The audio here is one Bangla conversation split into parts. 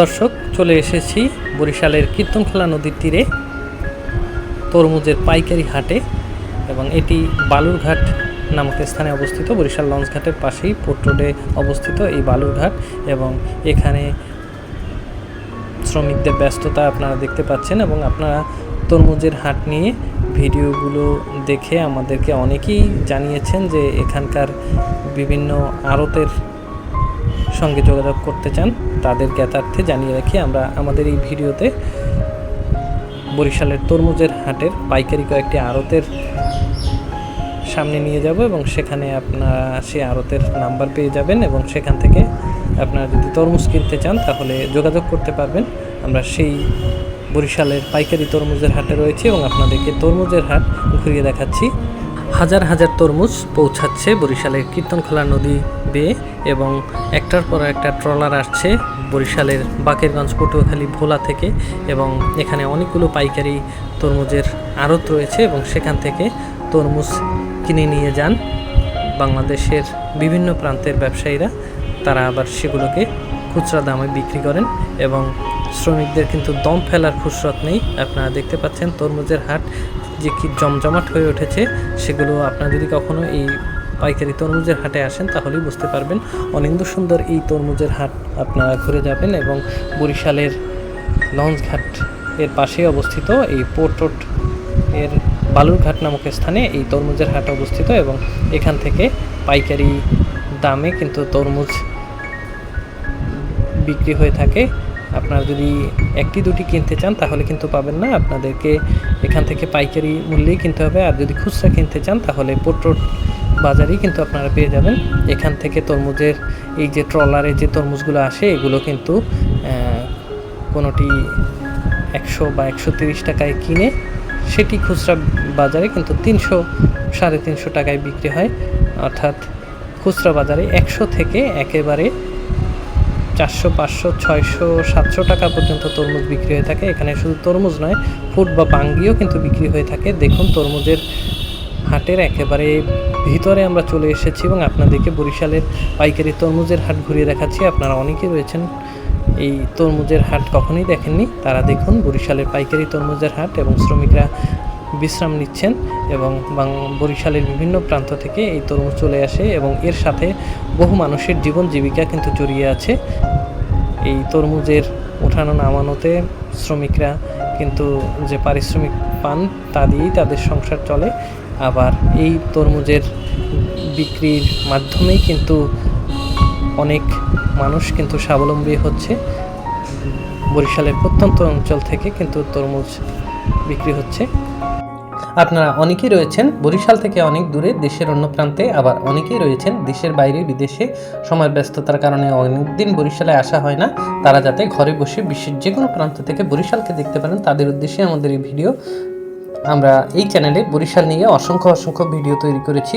দর্শক, চলে এসেছি বরিশালের কীর্তনখোলা নদীর তীরে, তরমুজের পাইকারি হাটে এবং এটি বালুরঘাট নামক স্থানে অবস্থিত। বরিশাল লঞ্চঘাটের পাশেই পোর্ট রোডে অবস্থিত এই বালুরঘাট এবং এখানে শ্রমিকদের ব্যস্ততা আপনারা দেখতে পাচ্ছেন এবং আপনারা তরমুজের হাট নিয়ে ভিডিওগুলো দেখে আমাদেরকে অনেকেই জানিয়েছেন যে এখানকার বিভিন্ন আড়তের সঙ্গে যোগাযোগ করতে চান। তাদের জ্ঞাতার্থে জানিয়ে রাখি, আমরা আমাদের এই ভিডিওতে বরিশালের তরমুজের হাটের পাইকারি কয়েকটি আড়তের সামনে নিয়ে যাব এবং সেখানে আপনারা সেই আড়তের নাম্বার পেয়ে যাবেন এবং সেখান থেকে আপনারা যদি তরমুজ কিনতে চান তাহলে যোগাযোগ করতে পারবেন। আমরা সেই বরিশালের পাইকারি তরমুজের হাটে রয়েছি এবং আপনাদেরকে তরমুজের হাট ঘুরিয়ে দেখাচ্ছি। হাজার হাজার তরমুজ পৌঁছাচ্ছে বরিশালের কীর্তনখোলা নদী বেয়ে এবং একটার পর একটা ট্রলার আসছে বরিশালের বাকেরগঞ্জ, পটুয়াখালী, ভোলা থেকে এবং এখানে অনেকগুলো পাইকারি তরমুজের আড়ত রয়েছে এবং সেখান থেকে তরমুজ কিনে নিয়ে যান বাংলাদেশের বিভিন্ন প্রান্তের ব্যবসায়ীরা। তারা আবার সেগুলোকে খুচরা দামে বিক্রি করেন এবং শ্রমিকদের কিন্তু দম ফেলার ফুসরত নেই। আপনারা দেখতে পাচ্ছেন তরমুজের হাট যে কি জমজমাট হয়ে উঠেছে, সেগুলো আপনারা যদি কখনো এই পাইকারি তরমুজের হাটে আসেন, তাহলেই বুঝতে পারবেন অনিন্দ সুন্দর এই তরমুজের হাট আপনারা ঘুরে যাবেন এবং বরিশালের লঞ্চঘাট এর পাশেই অবস্থিত, এই পোর্ট রোডের বালুরঘাট নামক স্থানে এই তরমুজের হাট অবস্থিত এবং এখান থেকে পাইকারি দামে কিন্তু তরমুজ বিক্রি হয়ে থাকে। আপনারা যদি একটি, দুটি কিনতে চান, তাহলে কিন্তু পাবেন না। আপনাদেরকে এখান থেকে পাইকারি মূল্যেই কিনতে হবে। আর যদি খুচরা কিনতে চান, তাহলে পোট্রোট বাজারেই কিন্তু আপনারা পেয়ে যাবেন। এখান থেকে তরমুজের এই যে ট্রলারে যে তরমুজগুলো আসে, এগুলো কিন্তু কোনোটি একশো বা একশো তিরিশ টাকায় কিনে, সেটি খুচরা বাজারে কিন্তু তিনশো, সাড়ে তিনশো টাকায় বিক্রি হয়। অর্থাৎ খুচরা বাজারে একশো থেকে একেবারে চারশো, পাঁচশো, ছয়শো, সাতশো টাকা পর্যন্ত তরমুজ বিক্রি হয়ে থাকে। এখানে শুধু তরমুজ নয়, ফুট বা বাঙ্গিও কিন্তু বিক্রি হয়ে থাকে। দেখুন, তরমুজের হাটের একেবারে ভিতরে আমরা চলে এসেছি এবং আপনাদেরকে বরিশালের পাইকারি তরমুজের হাট ঘুরিয়ে দেখাচ্ছি। আপনারা অনেকেই রয়েছেন এই তরমুজের হাট কখনোই দেখেননি। তারা দেখুন, বরিশালের পাইকারি তরমুজের হাট এবং শ্রমিকরা বিশ্রাম নিচ্ছেন এবং বরিশালের বিভিন্ন প্রান্ত থেকে এই তরমুজ চলে আসে এবং এর সাথে বহু মানুষের জীবন জীবিকা কিন্তু জড়িয়ে আছে। এই তরমুজের ওঠানো নামানোতে শ্রমিকরা কিন্তু যে পারিশ্রমিক পান তা দিয়েই তাদের সংসার চলে। আবার এই তরমুজের বিক্রির মাধ্যমেই কিন্তু অনেক মানুষ কিন্তু স্বাবলম্বী হচ্ছে। বরিশালের প্রত্যন্ত অঞ্চল থেকে কিন্তু তরমুজ বিক্রি হচ্ছে। আপনারা অনেকেই রয়েছেন বরিশাল থেকে অনেক দূরে, দেশের অন্য প্রান্তে, আবার অনেকেই রয়েছেন দেশের বাইরে, বিদেশে। সময় ব্যস্ততার কারণে অনেকদিন বরিশালে আসা হয় না। তারা যাতে ঘরে বসে বিশ্বের যে কোনো প্রান্ত থেকে বরিশালকে দেখতে পারেন, তাদের উদ্দেশ্যে আমাদের এই ভিডিও। আমরা এই চ্যানেলে বরিশাল নিয়ে অসংখ্য অসংখ্য ভিডিও তৈরি করেছি।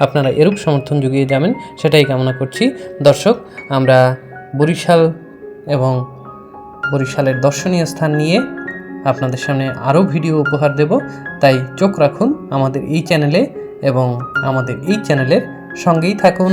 আপনারা এরূপ সমর্থন জুগিয়ে যাবেন, সেটাই কামনা করছি। দর্শক, আমরা বরিশাল এবং বরিশালের দর্শনীয় স্থান নিয়ে আপনাদের সামনে আরও ভিডিও উপহার দেব। তাই চোখ রাখুন আমাদের এই চ্যানেলে এবং আমাদের এই চ্যানেলের সঙ্গেই থাকুন।